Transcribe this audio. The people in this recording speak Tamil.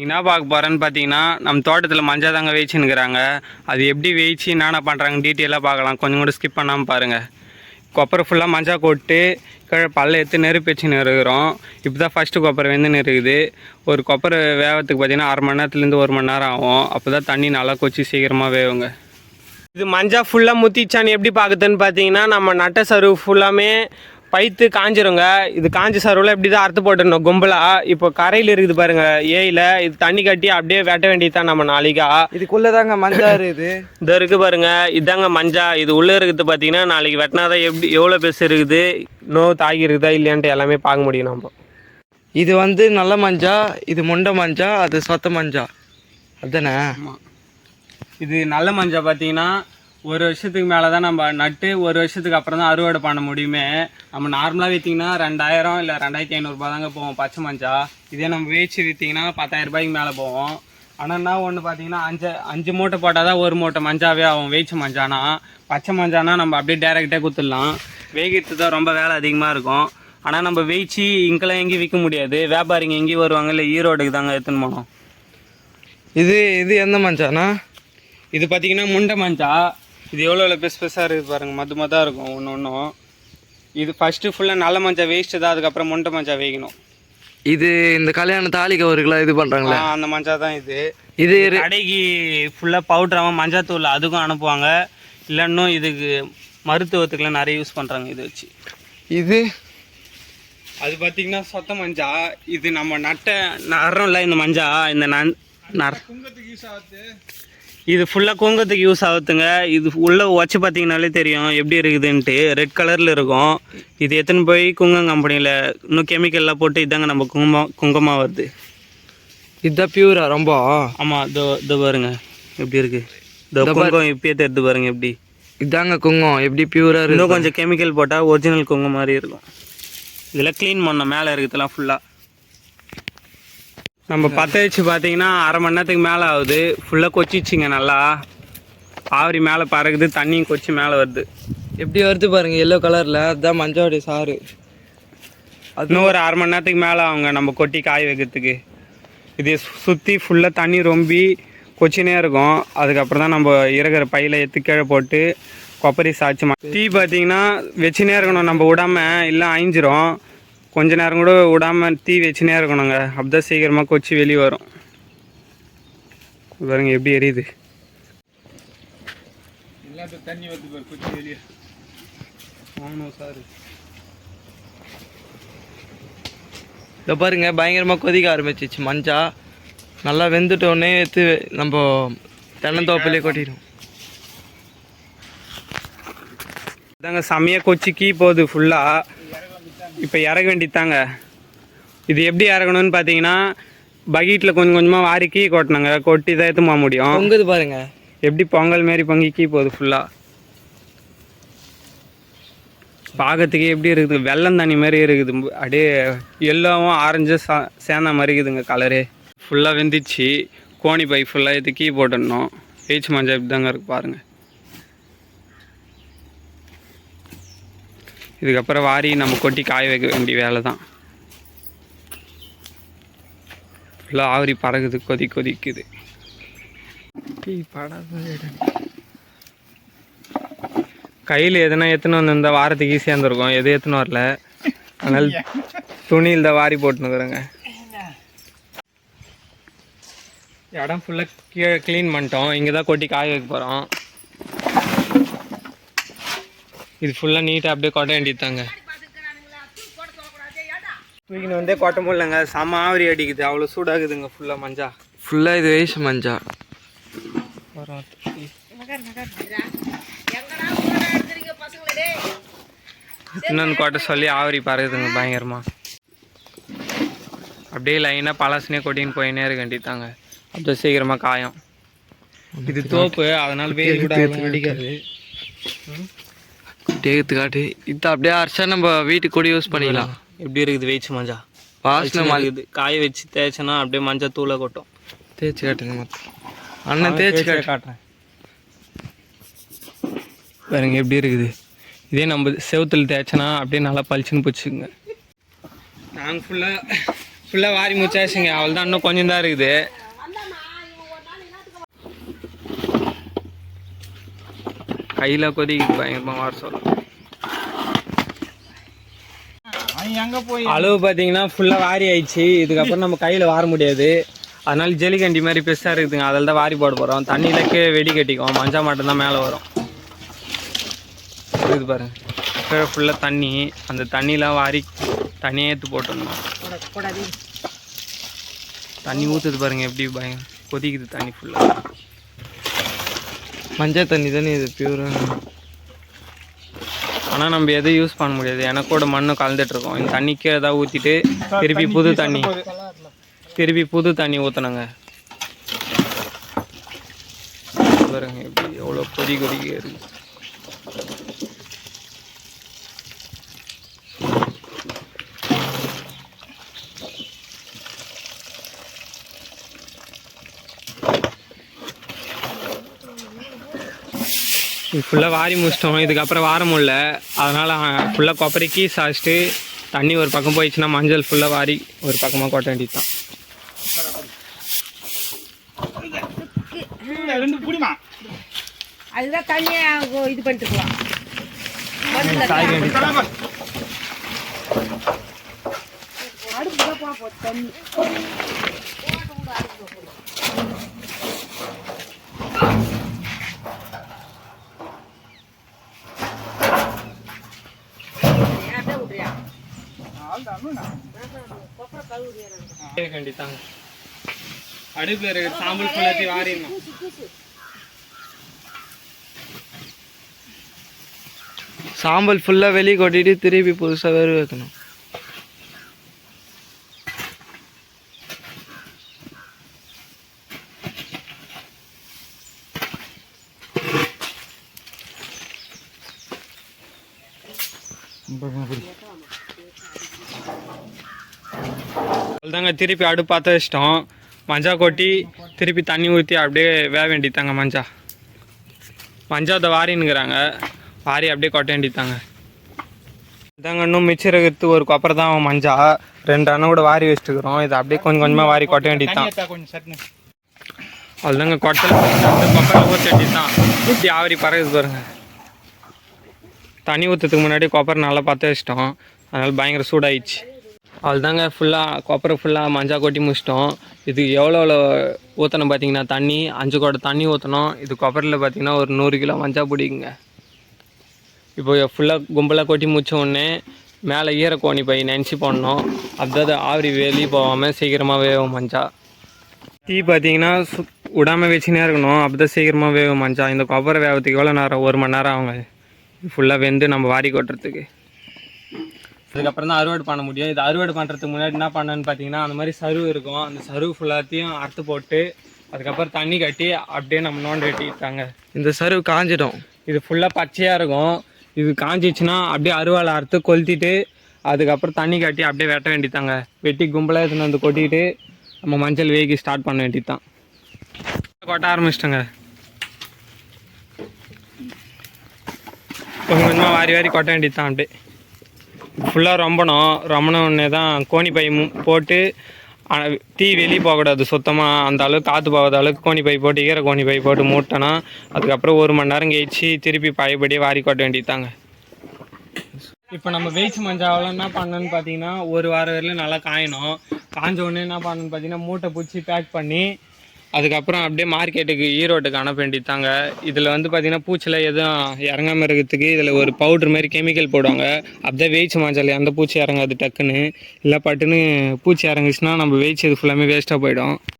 என்ன பார்க்க போகிறேன்னு பார்த்தீங்கன்னா நம்ம தோட்டத்தில் மஞ்சள் தாங்க வேய்ச்சின்னுக்கிறாங்க. அது எப்படி வேய்ச்சி என்னென்ன பண்ணுறாங்க டீட்டெயிலாக பார்க்கலாம். கொஞ்சம் கூட ஸ்கிப் பண்ணாமல் பாருங்கள் கொப்பரை ஃபுல்லாக மஞ்சள் கொட்டு கீழே பல்ல எடுத்து நெருப்பு வச்சு நெருகிறோம். இப்போ தான் ஃபஸ்ட்டு கொப்பரை வந்து நெருகுது. ஒரு கொப்பரை வேகத்துக்கு பார்த்தீங்கன்னா அரை மணி நேரத்துலேருந்து ஒரு மணி நேரம் ஆகும். அப்போ தான் தண்ணி நல்லா கொச்சி சீக்கிரமாக வேவுங்க. இது மஞ்சள் ஃபுல்லாக முத்திச்சான்னு எப்படி பார்க்குதுன்னு பார்த்தீங்கன்னா நம்ம நட்ட சருவு ஃபுல்லாமே பைத்து காஞ்சிருங்க. இது காஞ்ச சருவில் இப்படி தான் அறுத்து போட்டுருந்தோம் கும்பலாக இப்போ கரையில் இருக்குது பாருங்க. ஏயில் இது தண்ணி கட்டி அப்படியே வெட்ட வேண்டியது தான் நம்ம நாளைக்கா இதுக்குள்ளதாங்க மஞ்சள் இருக்குது. இது இருக்கு பாருங்க. இதாங்க மஞ்சா. இது உள்ளே இருக்குது பார்த்தீங்கன்னா நாளைக்கு வெட்டினாதான் எப்படி எவ்வளோ பெருசு இருக்குது நோவு தாகி இருக்குதா இல்லையான்ட்டு எல்லாமே பார்க்க முடியும் நம்ம. இது வந்து நல்ல மஞ்சா இது முண்டை மஞ்சா அது சொத்த மஞ்சா. அதானே இது நல்ல மஞ்சள் பார்த்தீங்கன்னா ஒரு வருஷத்துக்கு மேலே தான் நம்ம நட்டு ஒரு வருஷத்துக்கு அப்புறம் தான் அறுவடை பண்ண முடியுமே. நம்ம நார்மலாக விற்றிங்கன்னா ரெண்டாயிரம் இல்லை ரெண்டாயிரத்தி ஐநூறுரூபா தாங்க போவோம் பச்சை மஞ்சா. இதே நம்ம வேச்சு விற்றிங்கன்னா பத்தாயிரம் ரூபாய்க்கு மேலே போவோம். ஆனால் என்ன ஒன்று பார்த்தீங்கன்னா அஞ்சு அஞ்சு மூட்டை போட்டால் தான் ஒரு மூட்டை மஞ்சாவே ஆகும் வேய்ச்ச மஞ்சானா. பச்சை மஞ்சானா நம்ம அப்படியே டேரெக்டாக குத்துடலாம். வேகிறது தான் ரொம்ப வேலை அதிகமாக இருக்கும். ஆனால் நம்ம வேய்ச்சி இங்கெல்லாம் எங்கேயும் விற்க முடியாது. வியாபாரிங்க எங்கேயும் வருவாங்க இல்லை ஈரோடுக்கு தாங்க எடுத்துன்னு போனோம் இது இது எந்த மஞ்சானா? இது பார்த்தீங்கன்னா முண்டை மஞ்சா. இது எவ்வளோ எவ்வளோ பெருசு பெருசாக இருக்குது பாருங்கள் மது மதாக இருக்கும் ஒன்று ஒன்றும் இது ஃபஸ்ட்டு ஃபுல்லாக நல்ல மஞ்சள் வேஸ்ட்டு தான் அதுக்கப்புறம் முண்டை மஞ்சள் வேகணும். இது இந்த கல்யாண தாலி கவருக்கெல்லாம் இது பண்றாங்களே? ஆ, அந்த மஞ்சள் தான் இது. இது கடைக்கு ஃபுல்லாக பவுட்ராமல் மஞ்சள் தூள் அதுக்கும் அனுப்புவாங்க. இல்லை இன்னும் இதுக்கு மருத்துவத்துக்குலாம் நிறைய யூஸ் பண்ணுறாங்க இது வச்சு. இது? அது பார்த்தீங்கன்னா சொத்த மஞ்சா. இது நம்ம நட்ட நடுறோம்ல இந்த மஞ்சா இந்த நன் நர் இது ஃபுல்லாக குங்கத்துக்கு யூஸ் ஆகுதுங்க. இது உள்ளே வச்சு பார்த்தீங்கனாலே தெரியும். எப்படி இருக்குதுன்ட்டு. ரெட் கலரில் இருக்கும். இது எத்தனை போய் குங்கம் கம்பெனியில் இன்னும் கெமிக்கல்லாம் போட்டு இதாங்க நம்ம குங்குமம் குங்கமாக வருது இதுதான் பியூரா ரொம்ப? ஆமாம் இதோ இதோ பாருங்க. எப்படி இருக்குது இந்த குங்கம் இப்பயே தெரிது பாருங்க எப்படி. இதாங்க குங்கம் எப்படி பியூரா இருக்கு இன்னும் கொஞ்சம் கெமிக்கல் போட்டால் ஒரிஜினல் குங்கம் மாதிரி இருக்கும். இதெல்லாம் க்ளீன் பண்ணோம். மேலே இருக்குதுலாம் ஃபுல்லாக நம்ம பற்ற வச்சு பார்த்தீங்கன்னா அரை மணி நேரத்துக்கு மேலே ஆகுது. ஃபுல்லாக கொச்சிச்சிங்க நல்லா. ஆவரி மேலே பறக்குது தண்ணியும் கொச்சி மேலே வருது. எப்படி வருது பாருங்க எல்லோ கலர்ல அதுதான் மஞ்சளுடைய சாறு. இன்னும் ஒரு அரை மணி நேரத்துக்கு மேலே ஆகுங்க நம்ம கொட்டி காய வைக்கிறதுக்கு. இது சுற்றி ஃபுல்லாக தண்ணி ரொம்பி கொச்சினே இருக்கும். அதுக்கப்புறம் தான் நம்ம இருக்கிற பையில எடுத்து கீழே போட்டு கொப்பரி சாய்ச்சி டீ பார்த்தீங்கன்னா வச்சுனே இருக்கணும். நம்ம விடாம இல்லை அழிஞ்சிரும். கொஞ்ச நேரம் கூட விடாம தீ வச்சுனே இருக்கணுங்க. அப்பதான் சீக்கிரமாக கொச்சி வெளியே வரும். பாருங்க எப்படி எரியுது. தண்ணி வருது கொச்சி வெளியே. ஆமாம் சார். இதை பாருங்க பயங்கரமா கொதிக்க ஆரம்பிச்சிச்சு. மஞ்சா நல்லா வெந்துட்ட உடனே எடுத்து நம்ம தென்னந்தோப்பிலே கொட்டிடும். இதாங்க செம்மையாக கொச்சி கீ போகுது ஃபுல்லாக இப்போ இறக வேண்டித்தாங்க இது எப்படி இறக்கணும்னு பார்த்தீங்கன்னா பக்கெட்டில் கொஞ்சம் கொஞ்சமாக வாரி கீ கொட்டினாங்க கொட்டி தான் எடுத்து போக முடியும். பொங்குது பாருங்க. எப்படி பொங்கல் மாரி பொங்கி கீ போகுது ஃபுல்லாக பார்க்கறதுக்கே எப்படி இருக்குது? வெள்ளம் தண்ணி மாதிரி இருக்குது. அப்படியே எல்லோவும் ஆரஞ்சு சா சேர்ந்த மாதிரி இருக்குதுங்க கலரு ஃபுல்லாக வெந்துச்சு கோணி பை ஃபுல்லாக எடுத்து கீ போட்டுடணும். பேச்சு மஞ்சள் இப்படி தாங்க இருக்கு பாருங்கள் இதுக்கப்புறம் வாரி நம்ம கொட்டி காய வைக்க வேண்டிய வேலை தான் ஃபுல்லாக ஆவரி பறகுது கொதி கொதிக்குது. கையில் எதுனா எத்தனை வந்திருந்தா வாரத்துக்கு ஈஸியாக இருந்திருக்கும். எது எத்தனை வரல. அதனால் துணியில் தான் வாரி போட்டுனுக்குறேங்க. இடம் ஃபுல்லாக கீழே க்ளீன் பண்ணிட்டோம். இங்கே தான் கொட்டி காய வைக்க போகிறோம் இது ஃபுல்லாக நீட்டாக அப்படியே கொட்ட வேண்டியது தாங்க தூக்கின்னு வந்தே கொட்ட முடியலங்க செம ஆவரி அடிக்குது. அவ்வளோ சூடாகுதுங்க ஃபுல்லாக மஞ்சா. ஃபுல்லா இது வயசு மஞ்சா. இன்னொன்று கொட்ட சொல்லி ஆவரி பறகுதுங்க பயங்கரமா. அப்படியே லைனாக பழசுனே கொட்டின்னு போயினே இருக்க வேண்டியதாங்க அப்படியே சீக்கிரமாக காயம். இது தோப்பு. அதனால வெயில் கூட அடிக்காது. தேகத்து காட்டு இது அப்படியே அரைச்சா நம்ம வீட்டுக்கு கூட யூஸ் பண்ணிக்கலாம். எப்படி இருக்குது வெயிச்சு மஞ்சா? வாசனை இருக்குது. காய வச்சு தேய்ச்சனா அப்படியே மஞ்சள் தூளை கொட்டும். தேய்ச்சி காட்டுங்க மொத்தம். அண்ணன் தேய்ச்சி காட்டு. காட்டுறேன். பாருங்க எப்படி இருக்குது. இதே நம்ம செவுத்துல தேய்ச்சனா அப்படியே நல்லா பளிச்சுன்னு போச்சுங்க. நாங்கள் ஃபுல்லாக ஃபுல்லாக வாரி முடிச்சாச்சுங்க. அவள் தான் இன்னும் கொஞ்சம் தான் இருக்குது. கையில் கொதிக்குது பயங்கரமாக வார போய் அளவு பார்த்தீங்கன்னா ஃபுல்லாக வாரி ஆயிடுச்சு. இதுக்கப்புறம் நம்ம கையில் வார முடியாது. அதனால ஜெலிகண்டி மாதிரி பெருசாக இருக்குதுங்க. அதில் தான் வாரி போட போகிறோம் தண்ணியில கீழே வெடி கட்டிக்கும் மஞ்சள் மட்டும்தான் மேலே வரும். இது பாருங்க. கீழே ஃபுல்லாக தண்ணி. அந்த தண்ணிலாம் வாரி தண்ணியே ஏற்று போட்டுடணும். தண்ணி ஊற்றுது பாருங்க. எப்படி பயம் கொதிக்குது தண்ணி ஃபுல்லாக மஞ்சள் தண்ணி தானே இது பியூராக ஆனால் நம்ம எதுவும் யூஸ் பண்ண முடியாது. எனக்கோட மண்ணும் கலந்துட்டுருக்கோம் இந்த தண்ணி கீழே தான் ஊற்றிட்டு திருப்பி புது தண்ணி. திருப்பி புது தண்ணி ஊற்றணுங்க பாருங்க எப்படி எவ்வளோ கொதி கொதிக்க இருக்குது ஃபுல்லாக வாரி முடிச்சிட்டோம். இதுக்கப்புறம் வார முடியல. அதனால் ஃபுல்லாக கொப்பரைக்கு சாச்சிட்டு தண்ணி ஒரு பக்கம் போயிடுச்சுன்னா மஞ்சள் ஃபுல்லாக வாரி ஒரு பக்கமாக கொட்ட வேண்டியது தான் ரெண்டு புடிமா. அதுதான் தனியா இது போகுது தண்ணி அப்படியே விட்றியா வேண்டியதாங்க அடுப்பில் இருக்கிற சாம்பல் ஃபுல்லாத்தையும் வாரிடணும். சாம்பல் ஃபுல்லாக வெளியே கொட்டிட்டு திருப்பி புதுசாக வேறு வைக்கணும். அதுதாங்க திருப்பி அடுப்பு பற்ற வச்சிட்டோம். மஞ்சா கொட்டி திருப்பி தண்ணி ஊற்றி அப்படியே வேக வேண்டியதாங்க மஞ்சா. மஞ்சா அதை வாரின்னுக்குறாங்க வாரி அப்படியே கொட்ட வேண்டியதாங்க இதாங்க இன்னும் மிச்சம் இருக்கிறது ஒரு கொப்பரை தான் மஞ்சா. ரெண்டு அண்ணன் கூட வாரி வச்சுட்டுக்கிறோம். இதை அப்படியே கொஞ்சம் கொஞ்சமாக வாரி கொட்ட வேண்டியது தான் கொஞ்சம் சட்னி. அதுதாங்க கொட்டல் கொப்பரை ஊற்ற வேண்டியது தான் இப்படி ஆவரி பறகுது பாருங்க. தண்ணி ஊற்றுறதுக்கு முன்னாடி கொப்பரை நல்லா பற்ற வச்சிட்டோம். அதனால் பயங்கர சூடாயிடுச்சு. அதுதாங்க ஃபுல்லாக கொப்பரை ஃபுல்லாக மஞ்சா கொட்டி முடிச்சிட்டோம். இது எவ்வளோ எவ்வளோ ஊற்றணும் பார்த்தீங்கன்னா தண்ணி அஞ்சு குடம் தண்ணி ஊற்றணும் இது கொப்பரையில் பார்த்தீங்கன்னா ஒரு நூறு கிலோ மஞ்சா பிடிக்குங்க இப்போ ஃபுல்லாக கும்பலாக கொட்டி முடிச்ச உடனே மேலே ஈரக்கோணி பை நினச்சி போடணும் அப்பதான் அது ஆவரி வெளியே போகாமல் சீக்கிரமாக வேகும் மஞ்சா. தீ பார்த்தீங்கன்னா சு விடாமல் வச்சுனே இருக்கணும். அப்போ தான் சீக்கிரமாக வேகும் மஞ்சா. இந்த கொப்பரை வேகத்துக்கு எவ்வளோ நேரம்? ஒரு மணி நேரம் ஆகுங்க. ஃபுல்லாக வெந்து நம்ம வாரி கொட்டுறதுக்கு. அதுக்கப்புறம் தான் அறுவடை பண்ண முடியும். இது அறுவடை பண்ணுறதுக்கு முன்னாடி என்ன பண்ணேன்னு பார்த்தீங்கன்னா அந்த மாதிரி சருவு இருக்கும். அந்த சருவு ஃபுல்லாத்தையும் அறுத்து போட்டு அதுக்கப்புறம் தண்ணி கட்டி அப்படியே நம்ம நோண்ட வெட்டிட்டாங்க இந்த சருவு காஞ்சிடும். இது ஃபுல்லாக பச்சையாக இருக்கும். இது காஞ்சிச்சுன்னா அப்படியே அருவாளை அறுத்து கொளுத்திட்டு அதுக்கப்புறம் தண்ணி கட்டி அப்படியே வெட்ட வேண்டியதாங்க வெட்டி கும்பலாக எடுத்துன்னு வந்து கொட்டிட்டு நம்ம மஞ்சள் வேகி ஸ்டார்ட் பண்ண வேண்டியது தான் கொட்ட ஆரம்பிச்சிட்டோங்க. கொஞ்சம் கொஞ்சமாக வாரி வாரி கொட்ட வேண்டியது தான் அப்படியே. ஃபுல்லாக ரொம்பணும். ரொம்பின உடனே தான் கோணி பை மு- போட்டு தீ வெளியே போகக்கூடாது. சுத்தமாக அந்த அளவுக்கு காற்று போகாத அளவுக்கு கோணி பை போட்டு ஈர கோணி பை போட்டு மூட்டனா அதுக்கப்புறம் ஒரு மணி நேரம் கழிச்சு திருப்பி பழையபடியே வாரி கொட்ட வேண்டியதாங்க இப்போ நம்ம வெயிச்சு மஞ்சாவில் என்ன பண்ணணும்னு பார்த்தீங்கன்னா ஒரு வாரம் வரையிலும் நல்லா காயணும். காஞ்ச உடனே என்ன பண்ணணும்னு பார்த்தீங்கன்னா மூட்டை பிடிச்சி பேக் பண்ணி அதுக்கப்புறம் அப்படியே மார்க்கெட்டுக்கு ஈரோட்டுக்கு அனுப்ப வேண்டியதாங்க இதில் வந்து பார்த்தீங்கன்னா பூச்சியில் எதுவும் இறங்காமல் இருக்கிறதுக்கு இதில் ஒரு பவுடர் மாதிரி கெமிக்கல் போடுவாங்க. அப்படியே வேய்ச்சி மஞ்சள் எந்த பூச்சி இறங்காது டக்குன்னு. இல்லை பட்டுன்னு பூச்சி இறங்குச்சுன்னா நம்ம வேய்ச்சி இது ஃபுல்லாமே வேஸ்ட்டாக போயிடும்.